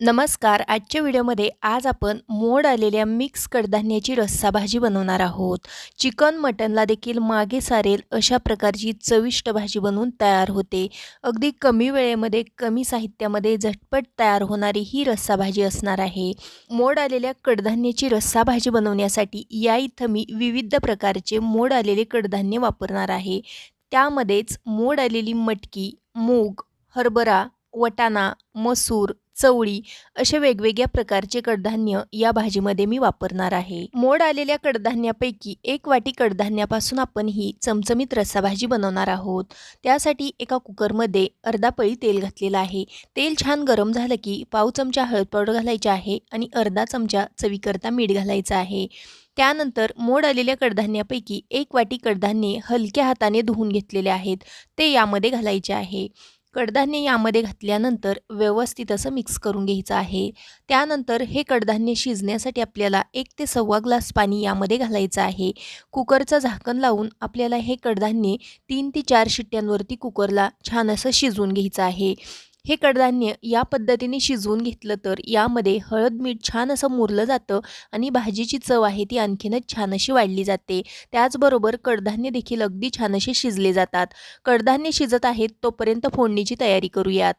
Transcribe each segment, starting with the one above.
नमस्कार. आजच्या व्हिडिओमध्ये आज आपण मोड आलेल्या मिक्स कडधान्याची रस्सा भाजी बनवणार आहोत. चिकन मटनला देखील मागे सारेल अशा प्रकारची चविष्ट भाजी बनवून तयार होते. अगदी कमी वेळेमध्ये कमी साहित्यामध्ये झटपट तयार होणारी ही रस्सा भाजी असणार आहे. मोड आलेल्या कडधान्याची रस्सा भाजी बनवण्यासाठी या इथं मी विविध प्रकारचे मोड आलेले कडधान्य वापरणार आहे. त्यामध्येच मोड आलेली मटकी मूग हरभरा वटाणा मसूर चवळी असे वेगवेगळ्या प्रकारचे कडधान्य या भाजीमध्ये मी वापरणार आहे. मोड आलेल्या कडधान्यापैकी एक वाटी कडधान्यापासून आपण ही चमचमीत रस्सा भाजी बनवणार आहोत. त्यासाठी एका कुकरमध्ये अर्धा पळी तेल घातलेलं आहे. तेल छान गरम झालं की पाव चमचा हळद पावडर घालायची आहे आणि अर्धा चमचा चवीकरता मीठ घालायचं आहे. त्यानंतर मोड आलेल्या कडधान्यापैकी एक वाटी कडधान्ये हलक्या हाताने धुवून घेतलेले आहेत. ते यामध्ये घालायचे आहे. कडधान्य यामध्ये घातल्यानंतर व्यवस्थित असं मिक्स करून घ्यायचं आहे. त्यानंतर हे कडधान्य शिजण्यासाठी आपल्याला एक ते सव्वा ग्लास पाणी यामध्ये घालायचं आहे. कुकरचं झाकण लावून आपल्याला हे कडधान्य तीन ते चार शिट्ट्यांवरती कुकरला छान असं शिजवून घ्यायचं आहे. हे कडधान्य या पद्धतीने शिजवून घेतलं तर यामध्ये हळद मीठ छान असं मुरलं जातं आणि भाजीची चव आहे ती आणखीनच छान अशी वाढली जाते. त्याचबरोबर कडधान्य देखील अगदी छान असे शिजले जातात. कडधान्य शिजत आहेत तोपर्यंत फोडणीची तयारी करूयात.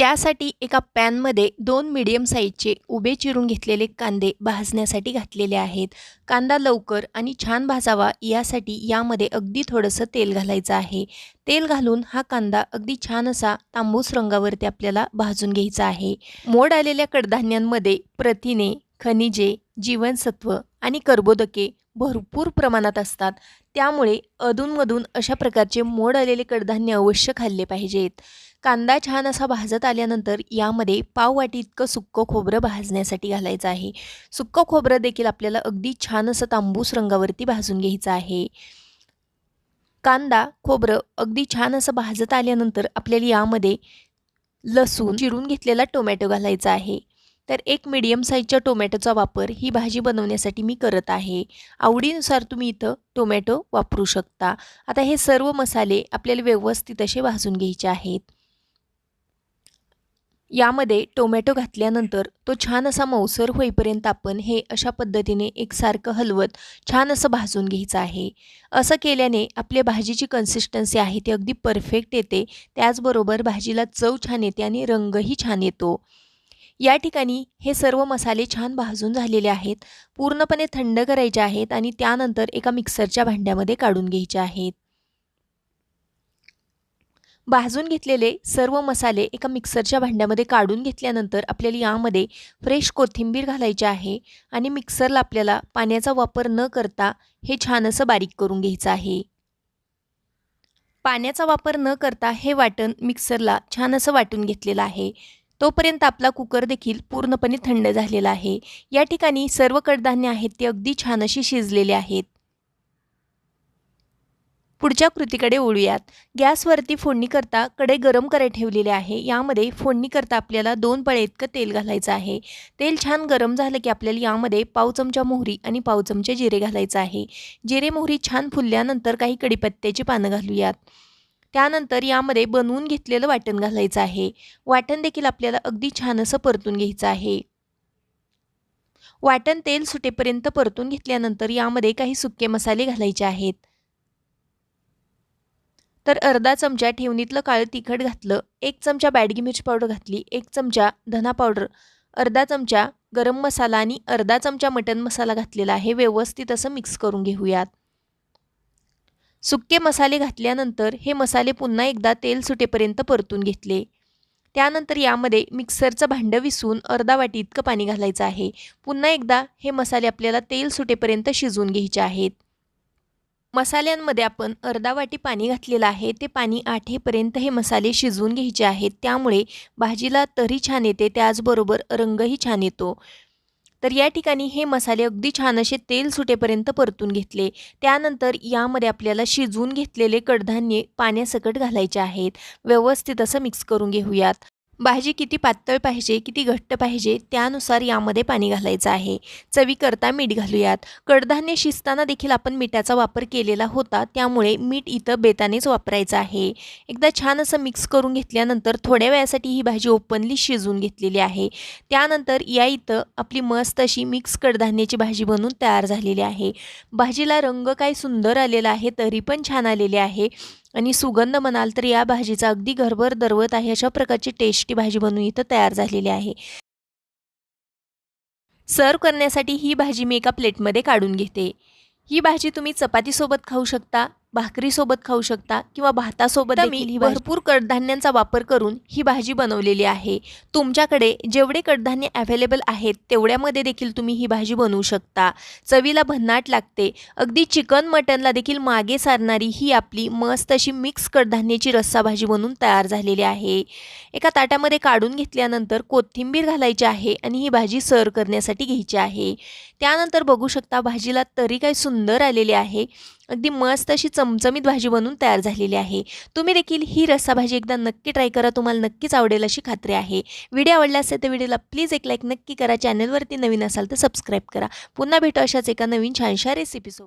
त्यासाठी एका पॅनमध्ये दोन मिडियम साईजचे उभे चिरून घेतलेले कांदे भाजण्यासाठी घातलेले आहेत. कांदा लवकर आणि छान भाजावा यासाठी यामध्ये अगदी थोडंसं तेल घालायचं आहे. तेल घालून हा कांदा अगदी छान असा तांबूस रंगावरती आपल्याला भाजून घ्यायचा आहे. मोड आलेल्या कडधान्यांमध्ये प्रथिने खनिजे जीवनसत्व आणि कर्बोदके भरपूर प्रमाणात असतात. त्यामुळे अधूनमधून अशा प्रकारचे मोड आलेले कडधान्य अवश्य खाल्ले पाहिजेत. कांदा छान असा भाजत आल्यानंतर यामध्ये पाववाटी इतकं सुक्कं खोबरं भाजण्यासाठी घालायचं आहे. सुक्कं खोबरं देखील आपल्याला अगदी छान असं तांबूस रंगावरती भाजून घ्यायचं आहे. कांदा खोबरं अगदी छान असं भाजत आल्यानंतर आपल्याला यामध्ये लसूण चिरून घेतलेला टोमॅटो घालायचा आहे. तर एक मीडियम साईजच्या टोमॅटोचा वापर ही भाजी बनवण्यासाठी मी करत आहे. आवडीनुसार तुम्ही इथं टोमॅटो वापरू शकता. आता हे सर्व मसाले आपल्याला व्यवस्थित असे भाजून घ्यायचे आहेत. यामध्ये टोमॅटो घातल्यानंतर तो छान असा मौसर होईपर्यंत आपण हे अशा पद्धतीने एकसारखं हलवत छान असं भाजून घ्यायचं आहे. असं केल्याने आपल्या भाजीची कन्सिस्टन्सी आहे ती अगदी परफेक्ट येते. त्याचबरोबर भाजीला चव छान येते आणि रंगही छान येतो. या ठिकाणी हे सर्व मसाले छान भाजून झालेले आहेत. पूर्णपणे थंड करायचे आहेत आणि त्यानंतर एका मिक्सरच्या भांड्यामध्ये काढून घ्यायचे आहेत. भाजून घेतलेले सर्व मसाले एका मिक्सरच्या भांड्यामध्ये काढून घेतल्यानंतर आपल्याला यामध्ये फ्रेश कोथिंबीर घालायची आहे आणि मिक्सरला आपल्याला पाण्याचा वापर न करता हे छान असं बारीक करून घ्यायचं आहे. पाण्याचा वापर न करता हे वाटण मिक्सरला छान असं वाटून घेतलेलं आहे. तोपर्यंत आपला कुकर देखील पूर्णपणे थंड झालेला आहे. या ठिकाणी सर्व कडधान्य आहेत ते अगदी छान अशी शिजलेले आहेत. पुढच्या कृतीकडे ओळूयात गॅसवरती फोडणी करता कडे गरम करायला ठेवलेले आहे. यामध्ये फोडणी करता आपल्याला दोन पळे इतकं तेल घालायचं आहे. तेल छान गरम झालं की आपल्याला यामध्ये पाव चमचा मोहरी आणि पाव चमचे जिरे घालायचं आहे. जिरे मोहरी छान फुलल्यानंतर काही कडीपत्त्याची पानं घालूयात. त्यानंतर यामध्ये बनवून घेतलेलं वाटण घालायचं आहे. वाटण देखील आपल्याला अगदी छान असं परतून घ्यायचं आहे. वाटण तेल सुटेपर्यंत परतून घेतल्यानंतर यामध्ये काही सुके मसाले घालायचे आहेत. तर अर्धा चमचा ठेवणीतलं काळं तिखट घातलं एक चमचा बॅडगी मिरची पावडर घातली एक चमचा धना पावडर अर्धा चमचा गरम मसाला आणि अर्धा चमचा मटन मसाला घातलेला आहे. व्यवस्थित असं मिक्स करून घेऊयात. सुके मसाले घातल्यानंतर हे मसाले पुन्हा एकदा तेल सुटेपर्यंत परतून घेतले. त्यानंतर यामध्ये मिक्सरचं भांडं विसून अर्धा वाटी इतकं पाणी घालायचं आहे. पुन्हा एकदा हे मसाले आपल्याला तेल सुटेपर्यंत शिजवून घ्यायचे आहेत. मसाल्यांमध्ये आपण अर्धा वाटी पाणी घातलेलं आहे. ते पाणी आठेपर्यंत हे मसाले शिजवून घ्यायचे आहेत. त्यामुळे भाजीला तरी छान येते. त्याचबरोबर रंगही छान येतो. तर या ठिकाणी हे मसाले अगदी छान असे तेल सुटेपर्यंत परतून घेतले. त्यानंतर यामध्ये आपल्याला शिजवून घेतलेले कडधान्ये पाण्यासकट घालायचे आहेत. व्यवस्थित असं मिक्स करून घेऊयात. भाजी किती पातळ पाहिजे किती घट्ट पाहिजे त्यानुसार यामध्ये पाणी घालायचं आहे. चवीकरता मीठ घालूयात. कडधान्य शिजताना देखील आपण मिठाचा वापर केलेला होता त्यामुळे मीठ इथं बेतानेच वापरायचं आहे. एकदा छान असं मिक्स करून घेतल्यानंतर थोड्या वेळासाठी ही भाजी ओपनली शिजून घेतलेली आहे. त्यानंतर या इथं आपली मस्त अशी मिक्स कडधान्याची भाजी बनवून तयार झालेली आहे. भाजीला रंग काय सुंदर आलेला आहे तरी पण छान आलेले आहे. आणि सुगंध म्हणाल तर या भाजीचा अगदी घरभर दरवत आहे. अशा प्रकारची टेस्टी भाजी बनवून इथं तयार झालेली आहे. सर्व करण्यासाठी ही भाजी मी एका प्लेटमध्ये काढून घेते. ही भाजी तुम्ही चपातीसोबत खाऊ शकता. भाकरीसोबत खाऊ शकता किंवा भातासोबत मी ही भरपूर कडधान्यांचा वापर करून ही भाजी बनवलेली आहे. तुमच्याकडे जेवढे कडधान्य अवेलेबल आहेत तेवढ्यामध्ये देखील तुम्ही ही भाजी बनवू शकता. चवीला भन्नाट लागते. अगदी चिकन मटनला देखील मागे सारणारी ही आपली मस्त अशी मिक्स कडधान्याची रस्सा भाजी बनवून तयार झालेली आहे. एका ताटामध्ये काढून घेतल्यानंतर कोथिंबीर घालायची आहे आणि ही भाजी सर्व करण्यासाठी घ्यायची आहे. त्यानंतर बघू शकता भाजीला तरी काय सुंदर आलेली आहे. अगदी मस्त अशी चमचमीत भाजी बनवून तयार झालेली आहे. तुम्ही देखील ही रस्सा भाजी एकदा नक्की ट्राय करा. तुम्हाला नक्कीच आवडेल अशी खात्री आहे. व्हिडिओ आवडला असेल तर व्हिडिओला प्लीज एक लाईक नक्की करा. चॅनलवरती नवीन असाल तर सबस्क्राईब करा. पुन्हा भेटू अशाच एका नवीन छानशा रेसिपीसोबत